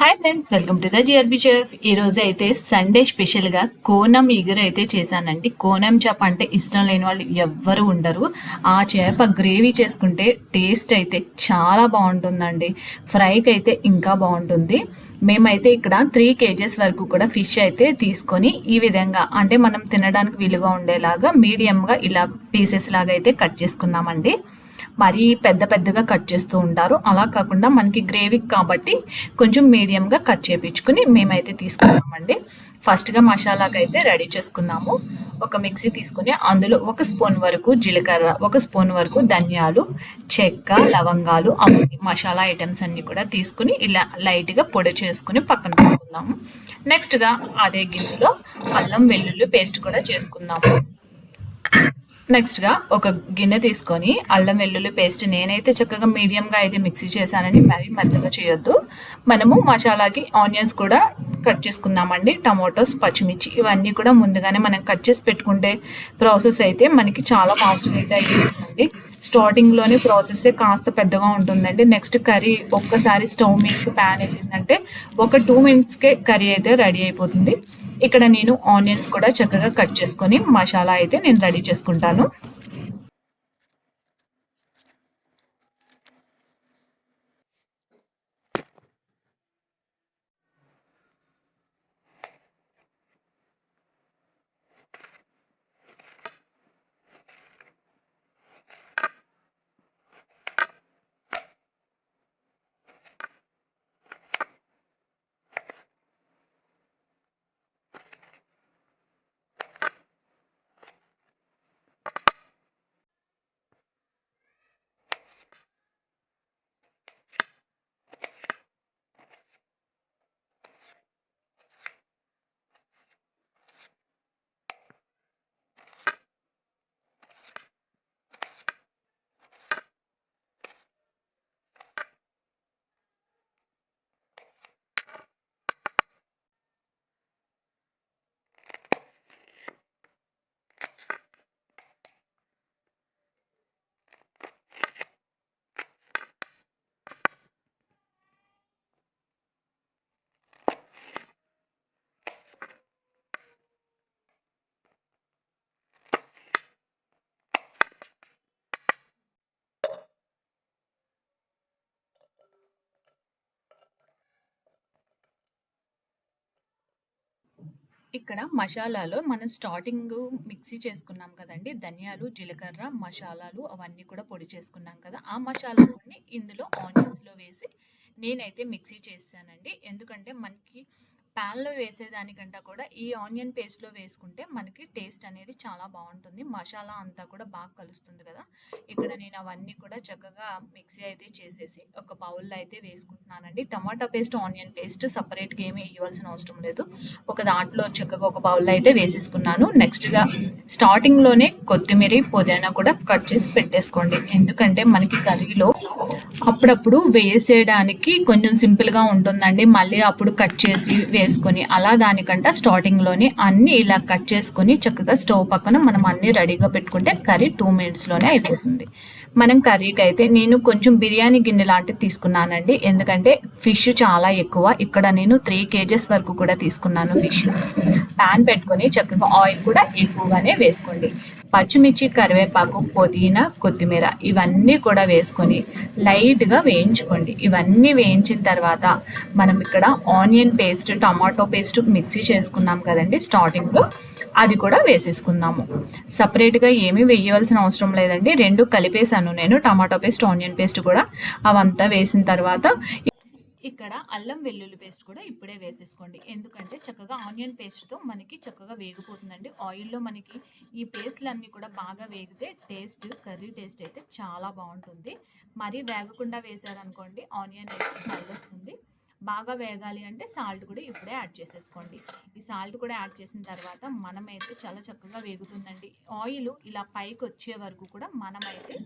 Hi friends welcome to the GRB chef ఈ రోజు అయితే సండే స్పెషల్గా కోనం ఇగురు అయితే చేశానండి. కోనం చేప అంటే ఇష్టం లేని వాళ్ళు ఎవ్వరు ఉండరు. ఆ చేప గ్రేవీ చేసుకుంటే టేస్ట్ అయితే చాలా బాగుంటుందండి. ఫ్రైకి అయితే ఇంకా బాగుంటుంది. మేమైతే ఇక్కడ త్రీ కేజెస్ వరకు కూడా ఫిష్ అయితే తీసుకొని ఈ విధంగా అంటే మనం తినడానికి వీలుగా ఉండేలాగా మీడియంగా ఇలా పీసెస్ లాగా అయితే కట్ చేసుకున్నామండి. మరీ పెద్ద పెద్దగా కట్ చేస్తూ ఉంటారు. అలా కాకుండా మనకి గ్రేవీ కాబట్టి కొంచెం మీడియంగా కట్ చేయించుకుని మేమైతే తీసుకున్నామండి. ఫస్ట్గా మసాలాకి అయితే రెడీ చేసుకున్నాము. ఒక మిక్సీ తీసుకుని అందులో ఒక స్పూన్ వరకు జీలకర్ర ఒక స్పూన్ వరకు ధనియాలు చెక్క లవంగాలు అవి మసాలా ఐటమ్స్ అన్నీ కూడా తీసుకుని ఇలా లైట్గా పొడి చేసుకుని పక్కన పెట్టుకుందాము. నెక్స్ట్గా అదే గిన్నెలో అల్లం వెల్లుల్లి పేస్ట్ కూడా చేసుకుందాము. నెక్స్ట్గా ఒక గిన్నె తీసుకొని అల్లం వెల్లుల్లి పేస్ట్ నేనైతే చక్కగా మీడియంగా అయితే మిక్సీ చేశానని మరీ మెత్తగా చేయొద్దు. మనము మసాలాకి ఆనియన్స్ కూడా కట్ చేసుకుందామండి టమాటోస్ పచ్చిమిర్చి ఇవన్నీ కూడా ముందుగానే మనం కట్ చేసి పెట్టుకుంటే ప్రాసెస్ అయితే మనకి చాలా ఫాస్ట్గా అయితే అయిపోతుంది. స్టార్టింగ్లోనే ప్రాసెస్ కాస్త పెద్దగా ఉంటుందండి. నెక్స్ట్ కర్రీ ఒక్కసారి స్టవ్ మీద ప్యాన్ వెళ్ళిందంటే ఒక టూ మినిట్స్కే కర్రీ అయితే రెడీ అయిపోతుంది. ఇక్కడ నేను ఆనియన్స్ కూడా చక్కగా కట్ చేసుకొని మసాలా అయితే నేను రెడీ చేసుకుంటాను. ఇక్కడ మసాలాలో మనం స్టార్టింగ్ మిక్సీ చేసుకున్నాం కదండి. ధనియాలు జీలకర్ర మసాలాలు అవన్నీ కూడా పొడి చేసుకున్నాం కదా. ఆ మసాలాలన్నీ ఇందులో ఆనియన్స్లో వేసి నేనైతే మిక్సీ చేశానండి. ఎందుకంటే మనకి ప్యాన్లో వేసేదానికంటే కూడా ఈ ఆనియన్ పేస్ట్లో వేసుకుంటే మనకి టేస్ట్ అనేది చాలా బాగుంటుంది. మసాలా అంతా కూడా బాగా కలుస్తుంది కదా. ఇక్కడ నేను అవన్నీ కూడా చక్కగా మిక్సీ అయితే చేసేసి ఒక బౌల్లో అయితే వేసుకుంటున్నానండి. టమాటా పేస్ట్ ఆనియన్ పేస్ట్ సపరేట్గా ఏమీ ఇవ్వాల్సిన అవసరం లేదు. ఒక దాంట్లో చక్కగా ఒక బౌల్లో అయితే వేసేసుకున్నాను. నెక్స్ట్గా స్టార్టింగ్లోనే కొత్తిమీర పుదీనా కూడా కట్ చేసి పెట్టేసుకోండి. ఎందుకంటే మనకి కర్రీలో అప్పుడప్పుడు వేసేయడానికి కొంచెం సింపుల్గా ఉంటుందండి. మళ్ళీ అప్పుడు కట్ చేసి వేసుకొని అలా దానికంటే స్టార్టింగ్లోనే అన్నీ ఇలా కట్ చేసుకొని చక్కగా స్టవ్ పక్కన మనం అన్నీ రెడీగా పెట్టుకుంటే కర్రీ టూ మినిట్స్లోనే అయిపోతుంది. మనం కర్రీకి అయితే నేను కొంచెం బిర్యానీ గిన్నె లాంటిది తీసుకున్నానండి. ఎందుకంటే ఫిష్ చాలా ఎక్కువ. ఇక్కడ నేను త్రీ కేజెస్ వరకు కూడా తీసుకున్నాను ఫిష్ ప్యాన్ పెట్టుకొని చక్కగా ఆయిల్ కూడా ఎక్కువగానే వేసుకోండి. పచ్చిమిర్చి కరివేపాకు పుదీనా కొత్తిమీర ఇవన్నీ కూడా వేసుకొని లైట్గా వేయించుకోండి. ఇవన్నీ వేయించిన తర్వాత మనం ఇక్కడ onion paste tomato paste mixie చేసుకున్నాం కదండి స్టార్టింగ్లో. అది కూడా వేసేసుకుందాము. సపరేట్గా ఏమీ వేయవలసిన అవసరం లేదండి. రెండు కలిపేసాను నేను టమాటో పేస్ట్ ఆనియన్ పేస్ట్ కూడా. అవంతా వేసిన తర్వాత ఇక్కడ అల్లం వెల్లుల్లి పేస్ట్ కూడా ఇప్పుడే వేసేసుకోండి. ఎందుకంటే చక్కగా ఆనియన్ పేస్ట్తో మనకి చక్కగా వేగిపోతుందండి. ఆయిల్లో మనకి ఈ పేస్ట్లన్నీ కూడా బాగా వేగితే టేస్ట్ కర్రీ టేస్ట్ అయితే చాలా బాగుంటుంది. మరీ వేగకుండా వేసారనుకోండి ఆనియన్ అయితే స్మెల్ వస్తుంది. బాగా వేగాలి అంటే సాల్ట్ కూడా ఇప్పుడే యాడ్ చేసేసుకోండి. ఈ సాల్ట్ కూడా యాడ్ చేసిన తర్వాత మనమైతే చాలా చక్కగా వేగుతుందండి. ఆయిల్ ఇలా పైకి వచ్చే వరకు కూడా మనమైతే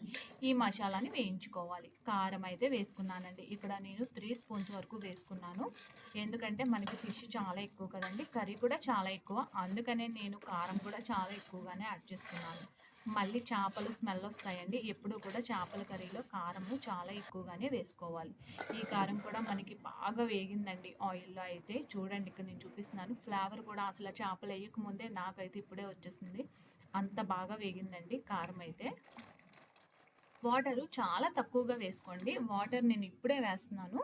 ఈ మసాలాని వేయించుకోవాలి. కారం అయితే వేసుకున్నానండి. ఇక్కడ నేను త్రీ స్పూన్స్ వరకు వేసుకున్నాను. ఎందుకంటే మనకి ఫిష్ చాలా ఎక్కువ కదండి. కర్రీ కూడా చాలా ఎక్కువ. అందుకనే నేను కారం కూడా చాలా ఎక్కువగానే యాడ్ చేసుకున్నాను. మళ్ళీ చేపలు స్మెల్ వస్తాయండి. ఎప్పుడు కూడా చేపల కర్రీలో కారము చాలా ఎక్కువగానే వేసుకోవాలి. ఈ కారం కూడా మనకి బాగా వేగిందండి ఆయిల్లో అయితే. చూడండి ఇక్కడ నేను చూపిస్తున్నాను. ఫ్లేవర్ కూడా అసలు చేపలు వేయకముందే నాకైతే ఇప్పుడే వచ్చేసింది. అంత బాగా వేగిందండి కారం అయితే. వాటరు చాలా తక్కువగా వేసుకోండి. వాటర్ నేను ఇప్పుడే వేస్తున్నాను.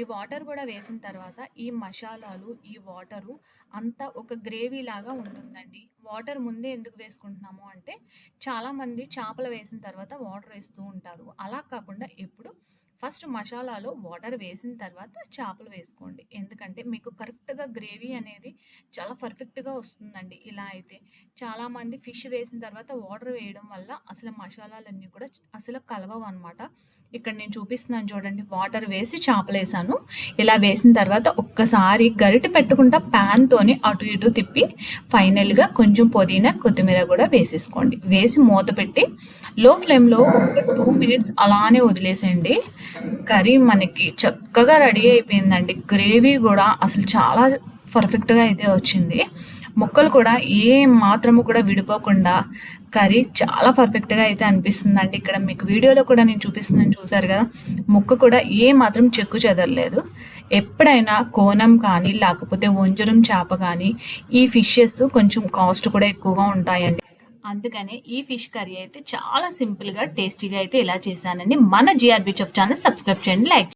ఈ వాటర్ కూడా వేసిన తర్వాత ఈ మసాలాలు ఈ వాటరు అంతా ఒక గ్రేవీ లాగా ఉంటుందండి. వాటర్ ముందే ఎందుకు వేసుకుంటున్నాము అంటే చాలామంది చేపలు వేసిన తర్వాత వాటర్ వేస్తూ ఉంటారు. అలా కాకుండా ఎప్పుడు ఫస్ట్ మసాలాలో వాటర్ వేసిన తర్వాత చేపలు వేసుకోండి. ఎందుకంటే మీకు కరెక్ట్గా గ్రేవీ అనేది చాలా పర్ఫెక్ట్గా వస్తుందండి ఇలా అయితే. చాలామంది ఫిష్ వేసిన తర్వాత వాటర్ వేయడం వల్ల అసలు మసాలాలన్నీ కూడా అసలు కలవవు అనమాట ఇక్కడ నేను చూపిస్తున్నాను చూడండి వాటర్ వేసి చేపలేసాను ఇలా వేసిన తర్వాత ఒక్కసారి గరిట పెట్టుకుంటా ప్యాన్తోని అటు ఇటు తిప్పి ఫైనల్గా కొంచెం పుదీనా కొత్తిమీర కూడా వేసేసుకోండి. వేసి మూత పెట్టి లో ఫ్లేమ్లో ఒక టూ మినిట్స్ అలానే వదిలేసేయండి. కర్రీ మనకి చక్కగా రెడీ అయిపోయిందండి. గ్రేవీ కూడా అసలు చాలా పర్ఫెక్ట్గా అయితే వచ్చింది. ముక్కలు కూడా ఏ మాత్రము కూడా విడిపోకుండా కర్రీ చాలా పర్ఫెక్ట్గా అయితే అనిపిస్తుందండి. ఇక్కడ మీకు వీడియోలో కూడా నేను చూపిస్తున్నాను చూసారు కదా. ముక్క కూడా ఏ మాత్రం చెక్కు చెదరలేదు. ఎప్పుడైనా కోనం కానీ లేకపోతే వంజరం చేప కానీ ఈ ఫిషెస్ కొంచెం కాస్ట్ కూడా ఎక్కువగా ఉంటాయండి. అందుకనే ఈ ఫిష్ కర్రీ అయితే చాలా సింపుల్గా టేస్టీగా అయితే ఇలా చేశానండి. మన జిఆర్బి చెఫ్ ఛానల్ సబ్స్క్రైబ్ చేయండి లైక్